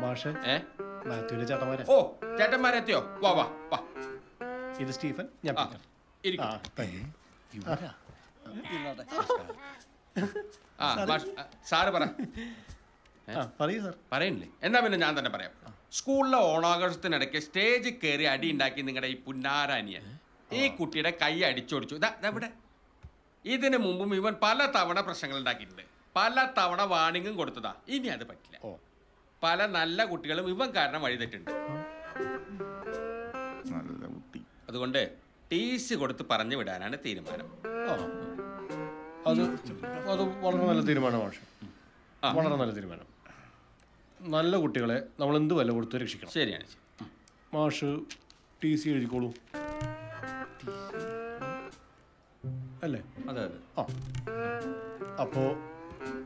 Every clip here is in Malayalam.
മാഷ്. ഏ? മാത്യുവിലെ ചേട്ടന്മാരെ. ഓ ചേട്ടന്മാരെത്തിയോ? വാ വാ വാ. ഇത് സ്റ്റീഫൻ ഞാൻ ആ, പീറ്റർ. ഇരിക്ക്. ആ thank you. ആ. മാഷ്, ആ, സാറ് പറ. ആ പറയൂ സാർ. പറയണില്ലേ എന്നാ പിന്നെ ഞാൻ തന്നെ പറയാം. സ്കൂളിലെ ഓണാഘോഷത്തിനിടയ്ക്ക് സ്റ്റേജിൽ കയറി അടി ഉണ്ടാക്കി നിങ്ങളുടെ ഈ പുന്നാരാനിയ. ഈ കുട്ടിയുടെ കൈ അടിച്ചോടിച്ചു. ഇതാ ഇതാ ഇവിടെ. ഇതിനു മുമ്പും ഇവൻ പല തവണ പ്രശ്നങ്ങൾ ഉണ്ടാക്കിയിട്ടുണ്ട്. പല തവണ വാണിങ്ങും കൊടുത്തതാ. ഇനി അത് പറ്റില്ല. ഓ. പല നല്ല കുട്ടികളും ഇവൻ കാരണം വഴിതെറ്റുണ്ട് നല്ല കുട്ടി. അതുകൊണ്ട് ടി സി കൊടുത്ത് പറഞ്ഞു വിടാനാണ് തീരുമാനം. അത് അത് വളരെ നല്ല തീരുമാനമാണ് മാഷ്. ആ. വളരെ നല്ല തീരുമാനം. നല്ല കുട്ടികളെ നമ്മൾ എന്ത് വില കൊടുത്ത് രക്ഷിക്കണം. ശരിയാണ് ശരി. മാഷ് ടി സി എഴുതിക്കോളൂ. അല്ലേ? അതെ അതെ. ആ. അപ്പോ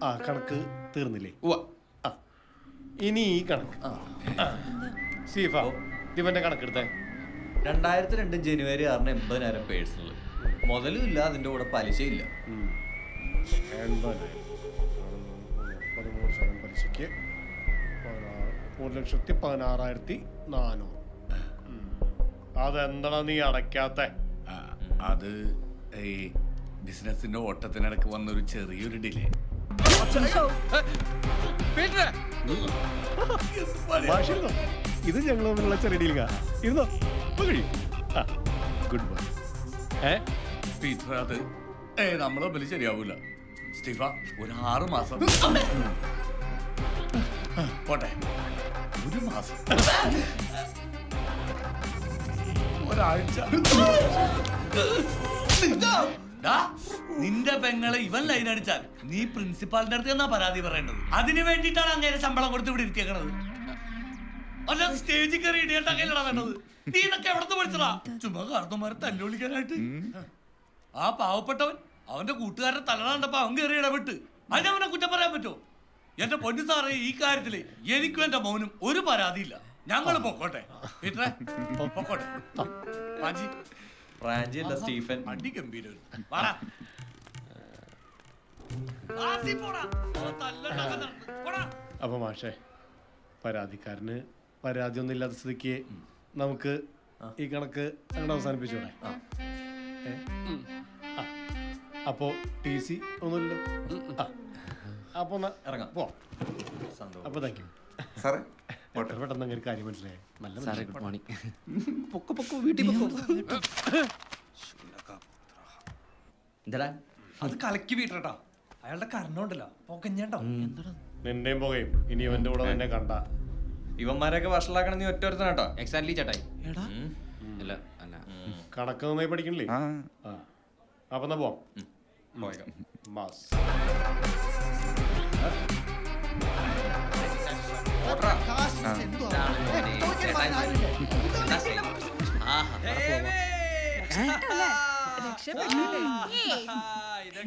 ആ കണക്ക് തീർന്നില്ലേ? ഉവ്വ. ഇനി ഈ കണക്ക്. സീഫ ഇവന്റെ കണക്കെടുത്തേ. രണ്ടായിരത്തി രണ്ട് ജനുവരി ആറിന് എൺപതിനായിരം പേഴ്സണൽ മുതലും ഇല്ല അതിന്റെ കൂടെ പലിശയില്ല. പതിമൂന്ന് ശതമാനം പലിശയ്ക്ക് പതിനാറ് ഒരു ലക്ഷത്തി പതിനാറായിരത്തി നാനൂറ്. അതെന്താണോ നീ അടയ്ക്കാത്ത? അത് ഈ ബിസിനസിന്റെ ഓട്ടത്തിനിടക്ക് വന്നൊരു ചെറിയൊരു ഡിലേ. ഇത് ഞങ്ങൾ തമ്മിലുള്ള ചെറിയ ഇരുന്നോ? കഴിയും. ഗുഡ് ബൈ ഏ? പീറ്റർ അത് ഏ നമ്മൾ തമ്മിൽ ശരിയാവൂല. സ്റ്റീഫ ഒരു ആറ് മാസം. പോട്ടെ. ഒരു മാസം. ഒരാഴ്ച. നിന്റെ പെങ്ങളെ ഇവൻ ലൈൻ അടിച്ചാൽ നീ പ്രിൻസിപ്പാളിന്റെ അടുത്ത് എന്നാ പരാതി പറയേണ്ടത്? അതിനു വേണ്ടിട്ടാണ് അങ്ങനെ ശമ്പളം കൊടുത്ത് ഇവിടെ ഇരുത്തിയേക്കണത് അല്ല സ്റ്റേജിൽ കയറി ഇടിയട്ടാക്കല്ലടാ വേണ്ടത്? നീ ഇതൊക്കെ എവിടത്ത് പഠിച്ചടാ ചുമ്മാ കാർന്നമാരെ തല്ലുവിളിക്കാനായിട്ട്. ആ പാവപ്പെട്ടവൻ അവന്റെ കൂട്ടുകാരനെ തലടാണ്ടപ്പോ അവൻ കയറി ഇടപെട്ട്. അതിന് അവനെ കുറ്റം പറയാൻ പറ്റുമോ? എന്റെ പൊന്നു സാറേ ഈ കാര്യത്തിൽ എനിക്കും എന്റെ മൗനും ഒരു പരാതിയില്ല. ഞങ്ങൾ പൊക്കോട്ടെ. പൊക്കോട്ടെ. അല്ല സ്റ്റീഫൻ. അടി ഗംഭീരം. അപ്പൊ മാഷേ പരാതിക്കാരന് പരാതി ഒന്നും ഇല്ലാത്ത സ്ഥിതിക്ക് നമുക്ക് ഈ കണക്ക് അങ്ങോട്ട് അവസാനിപ്പിച്ചോടെ. അപ്പോ ടി സി ഒന്നുമില്ല. അപ്പൊ ഇറങ്ങാം. പോ അപ്പൊ താങ്ക് യു. സാറേ പെട്ടെന്ന് അങ്ങനെ കാര്യം മനസ്സിലായി? നല്ല മനുഷ്യൻ. Good morning. പൊക്കോ പൊക്കോ വീട്ടിൽ എന്താടാ? അത് കലക്കി വീട്ടട്ടാ അയാളുടെ കരണമുണ്ടല്ലോ. പൊക്കഞ്ഞോ നിന്റെയും പുകയും. ഇനി ഇവന്റെ കൂടെ നിന്നെ കണ്ട. ഇവന്മാരെയൊക്കെ വഷളാക്കണം നീ ഒറ്റ ഒരുത്തനാട്ടോ എക്സാക്ട്ലി ചേട്ടായി. അല്ല അല്ല. കണക്ക് നന്നായി പഠിക്കണില്ലേ? ആ. ആ. അപ്പൊ എന്നാ പോവാം. പോയേക്കാം. മാസ്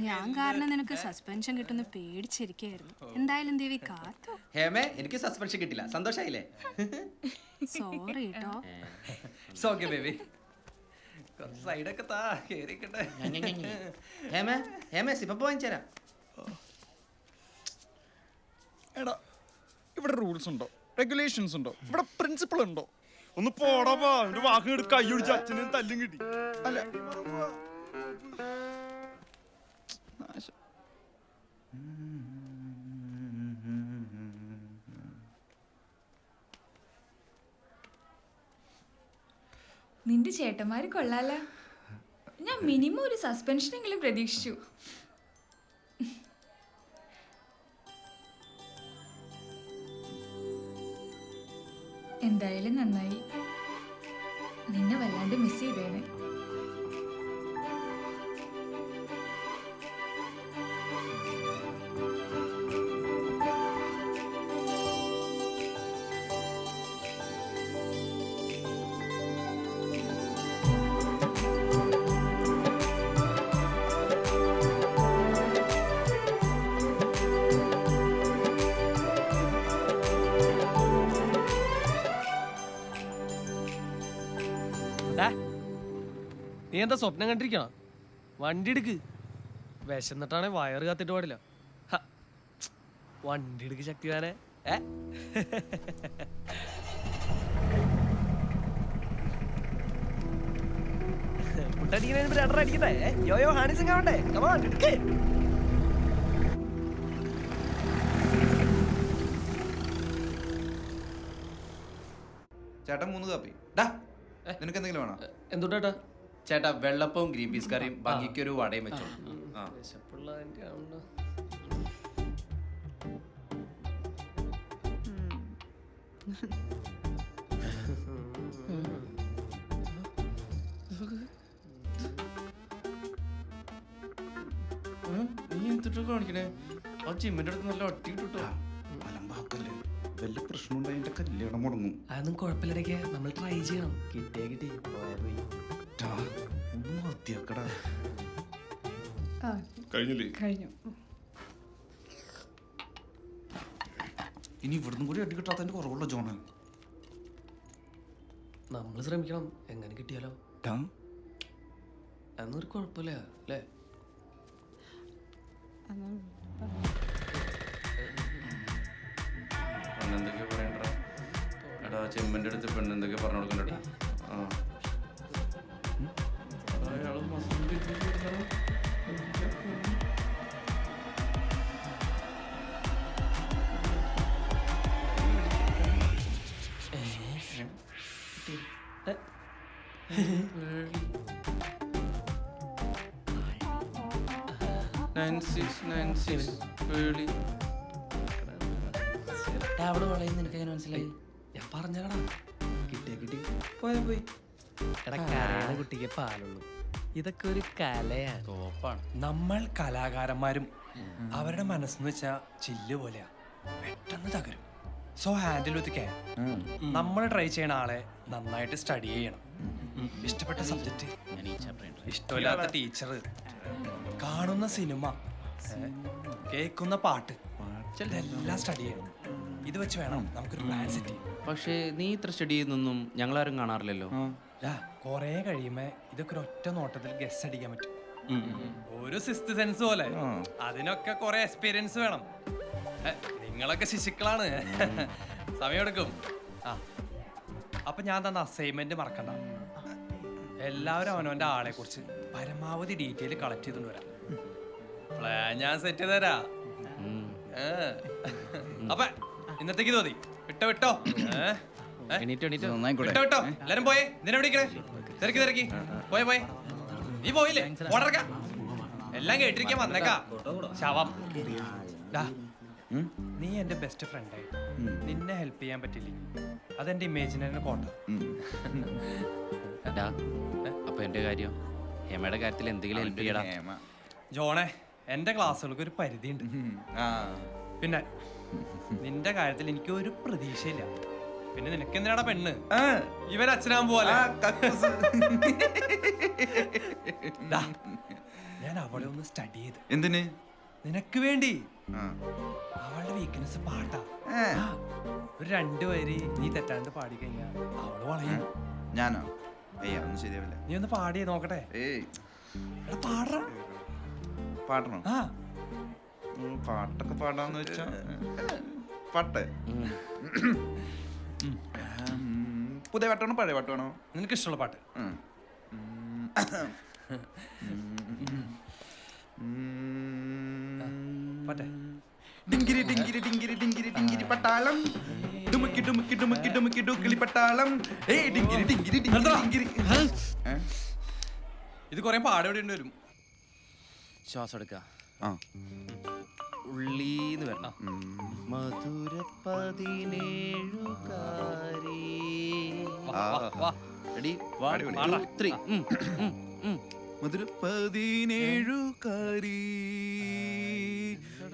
ഞാൻ കാരണം നിനക്ക് സസ്പെൻഷൻ കിട്ടുന്ന പേടിച്ചിരിക്കായിരുന്നു എന്തായാലും ദേവി കാത്തു. ഹേമേ എനിക്ക് സസ്പെൻഷൻ കിട്ടില്ല. സന്തോഷായില്ലേ? സോറി കേട്ടോ സോക്കെ ബേബി. സൈഡൊക്കെ താ കേറിക്കട്ടെ. ഹേമേ ഹേമേ സിപ്പ വാങ്ങിച്ചരാം എടാ ഇവിടെ റൂൾസ് ഉണ്ടോ? റെഗുലേഷൻസ് ഉണ്ടോ? ഇവിടെ പ്രിൻസിപ്പിൾ ഉണ്ടോ? ഒന്ന് പോടാ വാക്കുകൾ വാക്ക് കൈ ഒഴിച്ച് അച്ഛനും തല്ലും കിട്ടി. അല്ല നിന്റെ ചേട്ടന്മാര് കൊള്ളാല. ഞാൻ മിനിമം ഒരു സസ്പെൻഷനെങ്കിലും പ്രതീക്ഷിച്ചു. എന്തായാലും നന്നായി. നിന്നെ വല്ലാണ്ട് മിസ് ചെയ്തേനെ. നീ എന്താ സ്വപ്നം കണ്ടിരിക്കണ? വണ്ടി എടുക്ക്. വിശന്നിട്ടാണെ വയറ് കത്തിട്ട് പാടില്ല. വണ്ടി എടുക്ക് ശക്തിവാനെ എടുക്കേ. ചേട്ടൻ മൂന്ന് കാപ്പി ഡാ നിനക്ക് എന്തെങ്കിലും വേണോ? എന്തുട്ടാ? ചേട്ടാ വെള്ളപ്പവും ഗ്രീൻ പീസ് കറിയും ബാക്കിക്കൊരു ഒരു വടയും വെച്ചോ ആ. നീ എന്തിട്ട് കാണിക്കണേ? ആ ജിമ്മിന്റെ അടുത്ത് നല്ല ഒട്ടി കിട്ടോ വല്ല പ്രശ്നം ഉണ്ടായിട്ട് കല്യാണം മുടങ്ങും. അതൊന്നും കുഴപ്പമില്ലടക്കെ നമ്മൾ ട്രൈ ചെയ്യണം. കിട്ടിയേ കിട്ടി പോയാ പോയി. ടാ, ഒന്ന് മതിയാക്കടാ. ആ കഴിഞ്ഞില്ലേ? കഴിഞ്ഞു. ഇനി ഇവിടുന്ന് കൂടി അടി കിട്ടാത്തതിന്റെ കുറവുള്ള ജോണ് നമ്മൾ ശ്രമിക്കണം. എങ്ങനെ കിട്ടിയാലോ? ടാ, ഒരു കുഴപ്പമില്ല അല്ലേ? എടാ അടുത്ത് പെണ്ണ് എന്തൊക്കെ പറഞ്ഞു കൊടുക്കണ്ടടാ ആ. പേളി അവിടെ വളയുന്ന നിനക്ക് എങ്ങനെ മനസ്സിലായി? പറഞ്ഞടാ. കിട്ടിയ കിട്ടി പോയാ പോയി. എടാ കരയണ കുട്ടിക്ക് പാലുള്ളൂ. ഇതൊക്കെ ഒരു കലയാണ്. തോപ്പാണ് നമ്മൾ കലാകാരന്മാരും അവരുടെ മനസ്സെന്ന് വെച്ചാ ചില്ല് പോലെയാ. പെട്ടെന്ന് തകരും. സോ ഹാൻഡിൽ വിത്ത് കെയർ നമ്മൾ ട്രൈ ചെയ്യണ ആളെ നന്നായിട്ട് സ്റ്റഡി ചെയ്യണം. ഇഷ്ടപ്പെട്ട സബ്ജക്റ്റ് ഇഷ്ടമില്ലാത്ത ടീച്ചർ കാണുന്ന സിനിമ. കേൾക്കുന്ന പാട്ട്. എല്ലാം സ്റ്റഡി ചെയ്യണം. ഇത് വെച്ച് വേണം നമുക്കൊരു പ്ലാൻ സെറ്റ് ചെയ്യാം പക്ഷേ നീ ഇത്ര സ്റ്റഡി ചെയ്യുന്നൊന്നും ഞങ്ങളാരും കാണാറില്ലല്ലോ. കൊറേ കഴിയുമ്പോ ഇതൊക്കെ ഒരു ഒറ്റ നോട്ടത്തിൽ ഗസ് അടിക്കാൻ പറ്റും. ഒരു സിസ്റ്റ് സെൻസ് പോലെ അതിനൊക്കെ കുറെ എക്സ്പീരിയൻസ് വേണം. ഏ, നിങ്ങളൊക്കെ ശിശുക്കളാണ്. സമയമെടുക്കും. ആ. അപ്പൊ ഞാൻ തന്ന അസൈൻമെന്റ് മറക്കണ്ട. എല്ലാവരും അവനവന്റെ ആളെ കുറിച്ച് പരമാവധി ഡീറ്റെയിൽ കളക്ട് ചെയ്തുകൊണ്ട് വരാം. പ്ലാൻ ഞാൻ സെറ്റ് ചെയ്ത് തരാ. ഏ. അപ്പൊ ഇന്നത്തേക്ക് തോന്നി വിട്ടോ വിട്ടോ. എല്ലാരും പോയേ? നിന്നെ വിളിക്കണേ തിരക്കി തിരക്കി. പോയെ പോയെ. നീ പോയില്ലേ? ഓടർക്ക. എല്ലാം കേട്ടിരിക്കാൻ വന്നേക്കാ. ശവം. നീ എന്റെ ബെസ്റ്റ് ഫ്രണ്ട് നിന്നെ ഹെൽപ്പ് ചെയ്യാൻ പറ്റില്ലെങ്കിൽ അതെന്റെ ഇമേജിനെ കോട്ട. അപ്പൊ എന്റെ കാര്യം? ഹേമയുടെ കാര്യത്തിൽ എന്തെങ്കിലും ഹെൽപ്പ് ചെയ്യടാ. ജോണെ എന്റെ ക്ലാസ്സുകൾക്ക് ഒരു പരിധിയുണ്ട്. പിന്നെ നിന്റെ കാര്യത്തിൽ എനിക്ക് ഒരു പ്രതീക്ഷയില്ല. പിന്നെ നിനക്ക് എന്തിനാടാ പെണ്ണ്? ഇവൻ അച്ഛനാകും പോലെ ഞാൻ അവളെ ഒന്ന് സ്റ്റഡി ചെയ്ത്. എന്തിന്? നിനക്ക് വേണ്ടി. അവളുടെ വീക്ക്നെസ് പാട്ടാ. ഒരു രണ്ടു വരി നീ തെറ്റാണ്ട് പാടി കഴിഞ്ഞാ അവൾ വളയും. ഞാനോ? ശരിയാവില്ല. നീ ഒന്ന് പാടി നോക്കട്ടെ. ഏയ്. പാടറ. പാടണോ? ആ. പാട്ടൊക്കെ പാടാന്ന് വെച്ചാ പാട്ട്. പുതിയ പാട്ടാണോ പഴയ പാട്ടാണോ? നിനക്ക് ഇഷ്ടമുള്ള പാട്ട്? ഉം. പാട്ടെ. ഡിങ്കിരി ഡിങ്കിരി ഡിങ്കിരി ഡിങ്കിരി ഡിങ്കിരി പട്ടാളം. ഡുമുക്കി ഡുമുക്കി ഡുമുക്കി ഡുമുക്കി ഡുക്കിളി പട്ടാളം. ഏയ് ഡിങ്കിരി ഡിങ്കിരി ഡിങ്കിരി നിർത്തടാ. ഡിങ്കിരി. ഏ? ഇത് കൊറേ പാടേണ്ടി വരും. ശ്വാസം എടുക്ക. ആ. ഉള്ളീന്ന് വരണം. മധുര പതിനേഴുകാരി. റെഡി. ത്രീ മധുര പതിനേഴുകാരി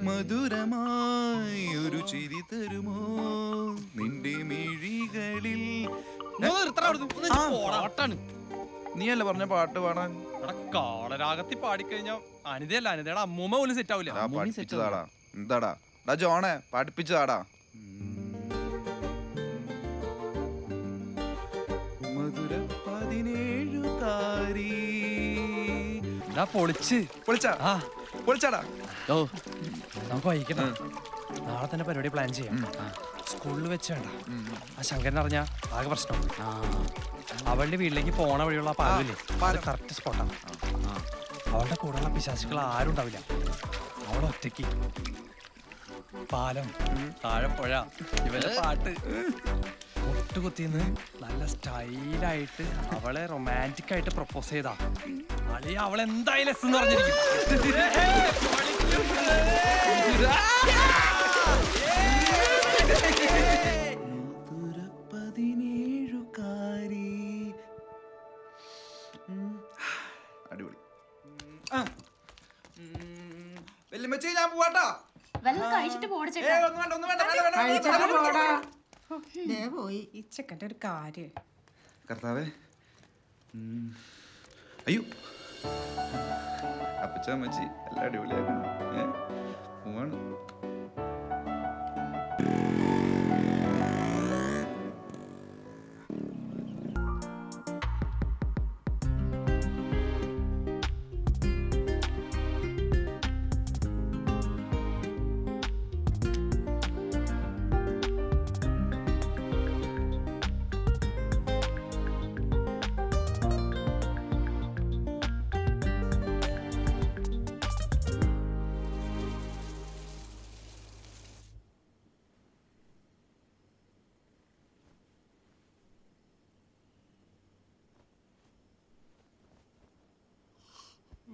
മധുരമായി ഒരു ചിരി തരുമോ? നിന്റെ മിഴികളിൽ ആ, നീയല്ല പറഞ്ഞ പാട്ട് പാടാൻ? എടാ കാളരാഗത്തി പാടിക്കഴിഞ്ഞാ അനിതയല്ല അനിതയുടെ അമ്മൂമ്മ പോലും സെറ്റ് ആവില്ല ആ പഠിപ്പിച്ചതാടാ. എന്താടാ? ഡാ ജോണേ പഠിപ്പിച്ചതാടാ. മധുര പതിനേഴുകാരി എടാ പൊളിച്ച്. പൊളിച്ചാ? ആ. പൊളിച്ചാടാ. ഓ നമുക്ക് വഹിക്കണം നാളെ തന്നെ പരിപാടി പ്ലാൻ ചെയ്യാം. സ്കൂളിൽ വെച്ച് വേണ്ട ആ ശങ്കരൻ അറിഞ്ഞ ആകെ പ്രശ്നം. അവളുടെ വീട്ടിലേക്ക് പോണ വഴിയുള്ള ആ പാലമില്ലേ അത് കറക്റ്റ് സ്പോട്ടാണ് അവളുടെ കൂടെയുള്ള പിശാചുക്കൾ ആരും ഉണ്ടാവില്ല. അവൾ ഒറ്റയ്ക്ക്. പാലം താഴെ പുഴ ഇവന്റെ പാട്ട്. മുട്ടുകുത്തിന്ന് നല്ല സ്റ്റൈലായിട്ട് അവളെ റൊമാന്റിക് ആയിട്ട് പ്രപ്പോസ് ചെയ്താ. അളി അവൾ എന്തായാലും എസ് എന്ന് അടിപൊളി വേണ്ട പോയി. ഈ ചെക്കന്റെ ഒരു കാര്യം. കർത്താവേ. അയ്യോ. അപ്പച്ച അമ്മച്ചി എല്ലാം അടിപൊളിയാക്കണം ഏ പോവാണ്.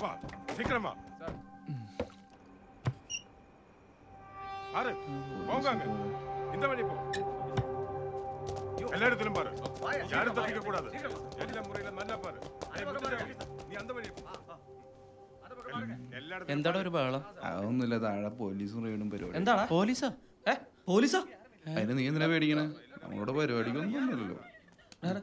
బాబా சீக்கிரமா பாரு போங்க இந்த வழி போ எல்லா இடத்திலும் பாரு யாரும் தப்பிக்க கூடாது எல்லா முறையில நல்லா பாரு ஏய், முத்துச்சாமி, நீ அந்த வழி போ എല്ലാ இடத்திலும் എന്താടാ ഒരു ബഹളം അതൊന്നുമില്ല താഴെ പോലീസും റെയ്ഡും പരിപാടി എന്താടാ പോലീസാ ഏ പോലീസാ അതിന് നീ എന്തിനാ പേടിക്കണേ നമ്മളോട് പരിപാടിക്കൊന്നും ഒന്നുമില്ലല്ലോ ഏയ്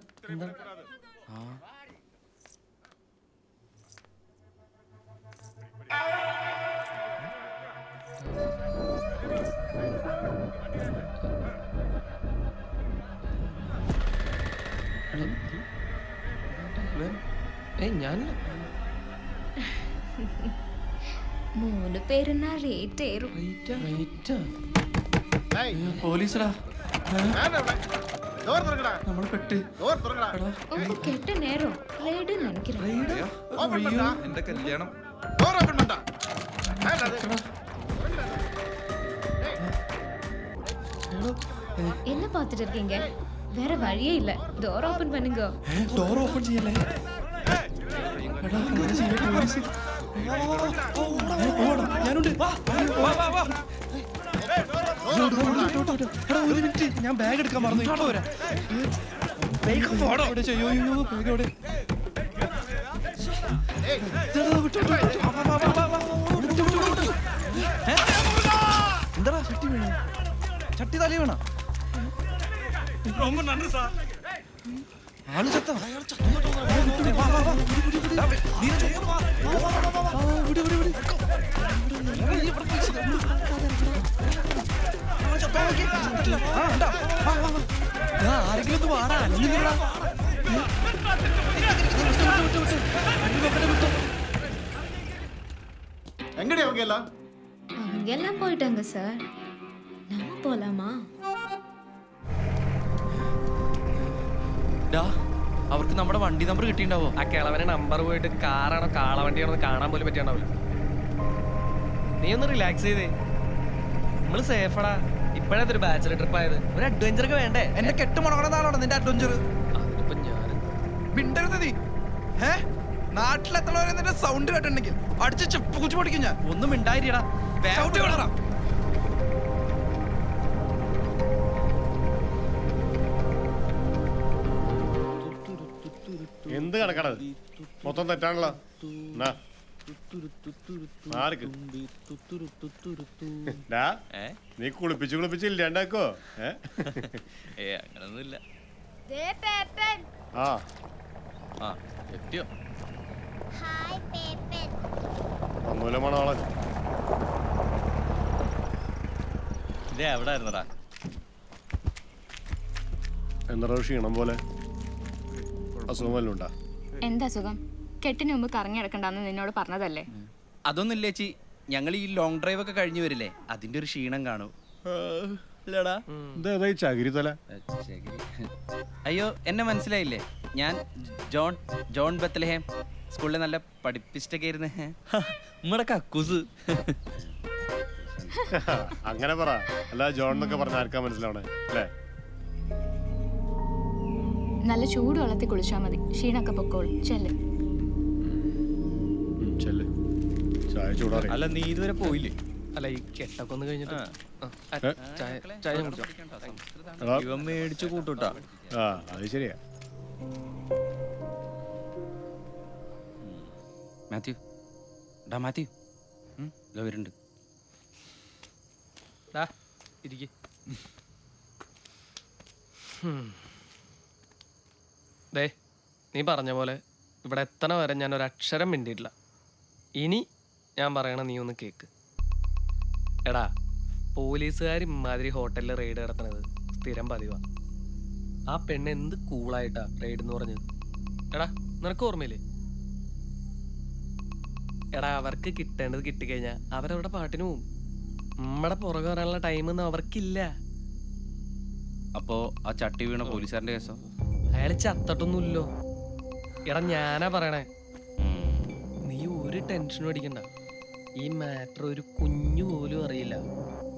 ഞാൻ? മൂന്ന് പേരെന്നാ റേറ്റ് ഏറും. പോലീസടാ നമ്മൾ പെട്ട്. ഒന്ന് കെട്ട നേരം? റൈഡ് നനയ്ക്കണം എന്റെ കല്യാണം. என்ன பார்த்துட்டு இருக்கீங்க வேற பண்ணுங்க ഒരു മിനിറ്റ് ഞാൻ ബാഗ് എടുക്കാൻ മറന്നു ഇപ്പൊ വരാം വേഗം പോടാ. ഇവിടെ ചെയ്യോ, അയ്യോ, വേഗം ഇവിടെ. ഇതാ, വിട്ടു, വിട്ടു, വിട്ടു. വാ, വാ, വാ, വാ, വാ, വാ, വിട്ടു, വിട്ടു, വിട്ടു. ഏ? എന്താടാ ചട്ടി വീണ ചട്ടി തലി വീണ ரொம்ப நன்றி சார் ആള് ചത്ത ആരെങ്കിലും ഒന്ന് വാടാ അല്ലെങ്കിലെടാ. എങ്ങനെയാ അവങ്കല്ല அவங்க எல்லாம் போயிட்டாங்க சார் நம்ம போலாமா ഡാ അവർക്ക് നമ്മുടെ വണ്ടി നമ്പർ കിട്ടിണ്ടാവോ ആ കിളവനെ നമ്പർ പോയിട്ട് കാറാണോ കാളവണ്ടിയാണോ എന്ന് കാണാൻ പോലും പറ്റിയാണ്ടാവില്ല നീ ഒന്ന് റിലാക്സ് ചെയ്തേ നമ്മള് സേഫടാ ഇപ്പഴത്തൊരു ബാച്ചലർ ട്രിപ്പ് ആയത്. ഒരു അഡ്വഞ്ചർ ഒക്കെ വേണ്ടേ? എന്റെ കെട്ട് മുടങ്ങണതാണോ നിന്റെ അഡ്വഞ്ചർ മിണ്ടരുത് നീ. ഏ നാട്ടിലെത്തണവരെ നിന്റെ സൗണ്ട് കേട്ടിട്ടുണ്ടെങ്കിൽ അടിച്ച് ചെപ്പ് കുച്ചു പൊടിക്കും ഞാൻ. ഒന്നും മിണ്ടായിരിക്കടാ ചവിട്ടി വിടറാ എന്ത് കണക്കണത്? മൊത്തം തെറ്റാണല്ലോ. എന്നാ നീ കുളിപ്പിച്ച് കുളിപ്പിച്ച് ഇല്ലാണ്ടാക്കോ ഏ? അങ്ങനൊന്നുമില്ല. ആ. ആ എത്തിയോ? ഒന്നുമില്ല മണവാളൻ. ഇതേ എവിടെ ആയിരുന്നടാ എന്താ ക്ഷീണം പോലെ? അസുഖം വല്ലതും എന്താ സുഖം കെട്ടിന് മുമ്പ് കറങ്ങി നടക്കണ്ടെന്ന് നിന്നോട് പറഞ്ഞതല്ലേ? അതൊന്നും ചേച്ചി? ഞങ്ങൾ ഈ ലോങ് ഡ്രൈവ് ഒക്കെ കഴിഞ്ഞു വരില്ലേ? അതിന്റെ ഒരു ക്ഷീണം കാണും. അയ്യോ എന്നെ മനസ്സിലായില്ലേ? ഞാൻ ജോൺ ജോൺ ബത്തലഹേം സ്കൂളിൽ നല്ല പഠിപ്പിച്ചൊക്കെ ആയിരുന്നു. നമ്മടെ കക്കൂസ്. അങ്ങനെ പറ. അല്ല ജോൺ എന്നൊക്കെ പറഞ്ഞ ആർക്കാ മനസ്സിലാവണേ? അല്ലേ? നല്ല ചൂട് വെള്ളത്തിൽ കുളിച്ചാൽ മതി. ക്ഷീണൊക്കെ പൊക്കോളും. ചെല്ല്. ചെല്ല് ചായ ചൂടാറി. അല്ല നീ ഇതുവരെ പോയില്ലേ? അല്ല ഈ കെട്ടൊക്കെ ഒന്ന് കഴിഞ്ഞിട്ട് ചായ ചായ കുടിച്ചോ? ഇവൻ മേടിച്ചു കൂട്ടുട്ടാ. ആ അത് ശരിയാ. മാത്യു. ഡാ മാത്യു. ഉം, ഇതാ വരുന്നുണ്ട്. ഡാ ഇരിക്ക്. ഹും. ദേ നീ പറഞ്ഞ പോലെ ഇവിടെ എത്തണ വരെ ഞാൻ ഒരു അക്ഷരം മിണ്ടിയിട്ടില്ല. ഇനി ഞാൻ പറയണ നീ ഒന്ന് കേക്ക്. എടാ പോലീസുകാർ ഇമാതിരി ഹോട്ടലിൽ റെയ്ഡ് നടത്തണത് സ്ഥിരം പതിവാ. ആ പെണ്ണ് എന്ത് കൂളായിട്ടാ റെയ്ഡ് എന്ന് പറഞ്ഞത്? എടാ നിനക്ക് ഓർമ്മയില്ലേ? എടാ അവർക്ക് കിട്ടേണ്ടത് കിട്ടിക്കഴിഞ്ഞാൽ അവരവരുടെ പാട്ടിന് പോവും. നമ്മടെ പുറകെ വരാനുള്ള ടൈമൊന്നും അവർക്കില്ല. അപ്പോ ആ ചട്ടി വീണ പോലീസുകാരന്റെ കേസോ? അയാൾ ചത്തട്ടൊന്നുമില്ലോ. എടാ ഞാനാ പറയണേ. ഒരു ടെൻഷനും അടിക്കണ്ട. ഈ മാറ്റർ ഒരു കുഞ്ഞു പോലും അറിയില്ല.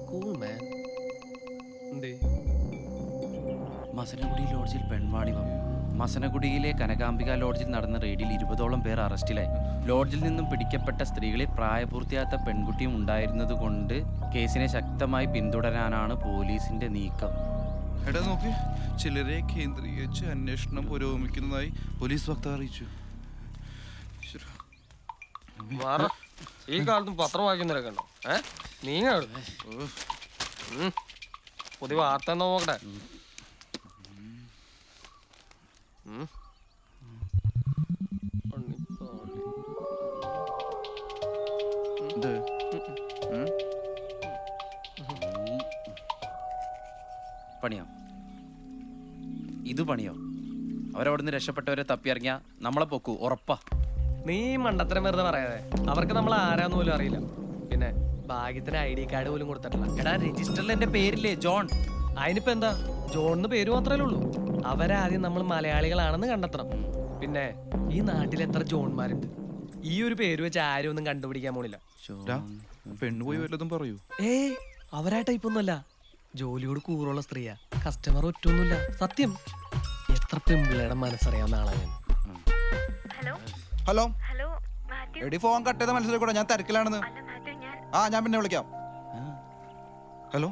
കൂൾ മാൻ എന്തേ? മസനഗുഡി ലോഡ്ജിൽ പെൺവാണിഭം മസനഗുഡിയിലെ കനകാംബിക ലോഡ്ജിൽ നടന്ന റെയ്ഡിൽ ഇരുപതോളം പേർ അറസ്റ്റിലായി. ലോഡ്ജിൽ നിന്നും പിടിക്കപ്പെട്ട സ്ത്രീകളിൽ പ്രായപൂർത്തിയാത്ത പെൺകുട്ടിയും ഉണ്ടായിരുന്നതുകൊണ്ട് കേസിനെ ശക്തമായി പിന്തുടരാനാണ് പോലീസിന്റെ നീക്കം. എടാ നോക്ക് ചിലരെ കേന്ദ്രീകരിച്ച് അന്വേഷണം പുരോഗമിക്കുന്നതായി പോലീസ് വക്താവ് അറിയിച്ചു. ഈ കാലത്തും പത്രം വായിക്കുന്നവരൊക്കെ ഉണ്ടോ ഏ? നീങ്ങ പുതിയ വാർത്ത എന്താ നോക്കട്ടെ. പണിയോ? ഇത് പണിയോ? അവരവിടുന്ന് രക്ഷപ്പെട്ടവരെ തപ്പിയിറങ്ങിയ നമ്മളെ പൊക്കു. ഉറപ്പാ. നീ മണ്ടത്തരം വെറുതെ പറയാതെ. അവർക്ക് നമ്മൾ ആരാന്ന് പോലും അറിയില്ല. പിന്നെ ഭാഗ്യത്തിന് ഐ ഡി കാർഡ് പോലും കൊടുത്തിട്ടില്ല. എടാ രജിസ്റ്ററിൽ എന്റെ പേരില്ലേ ജോൺ? അതിനിപ്പോ എന്താ? ജോണിന് പേര് മാത്രമേ ഉള്ളൂ. അവരാദ്യം നമ്മൾ മലയാളികളാണെന്ന് കണ്ടെത്തണം. പിന്നെ ഈ നാട്ടിൽ എത്ര ജോൺമാരുണ്ട്? ഈ ഒരു പേര് വെച്ച് ആരും ഒന്നും കണ്ടുപിടിക്കാൻ പോണില്ല. പെണ്ണു പെണ്ണ് പോയി വല്ലതും പറയൂ. ഏ അവരാ ടൈപ്പ് ഒന്നുമല്ല ജോലിയോട് കൂറുള്ള സ്ത്രീയാ. കസ്റ്റമർ ഒറ്റൊന്നുമില്ല. സത്യം. എത്ര പെമ്പിളയുടെ മനസ്സറിയാവുന്ന ആളാ ഞാൻ ഹലോ എടി ഫോൺ കട്ട് ചെയ്ത മനസ്സിലാക്കൂടെ ഞാൻ തിരക്കിലാണെന്ന്. ആ ഞാൻ പിന്നെ വിളിക്കാം. ഹലോ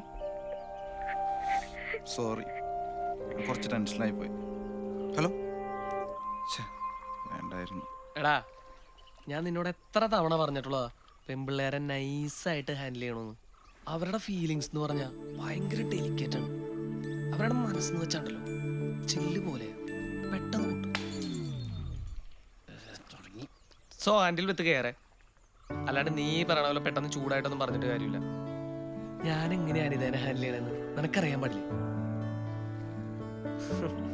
സോറി കുറച്ച് ടെൻഷനായി പോയി. ഹലോ ഛെ, വേണ്ടായിരുന്നു. എടാ ഞാൻ നിന്നോട് എത്ര തവണ പറഞ്ഞിട്ടുള്ളതാ പെമ്പിള്ളേരെ നൈസായിട്ട് ഹാൻഡിൽ ചെയ്യണമെന്ന് അവരുടെ ഫീലിങ്സ് എന്ന് പറഞ്ഞാൽ ഭയങ്കര ഡെലിക്കേറ്റ് ആണ്. അവരുടെ മനസ്സെന്ന് വെച്ചാണ്ടല്ലോ ചില്ല് പോലെ പെട്ടെന്ന് പൊട്ടും. സോ ഹാൻഡിൽ വിത്ത് കയറേ അല്ലാണ്ട് നീ പറയണ പോലെ പെട്ടെന്ന് ചൂടായിട്ടൊന്നും പറഞ്ഞിട്ട് കാര്യമില്ല. ഞാൻ എങ്ങനെയാണ് ഇതേനെ ഹാൻഡിൽ ചെയ്യണമെന്ന് നിനക്കറിയാൻ പാടില്ലേ?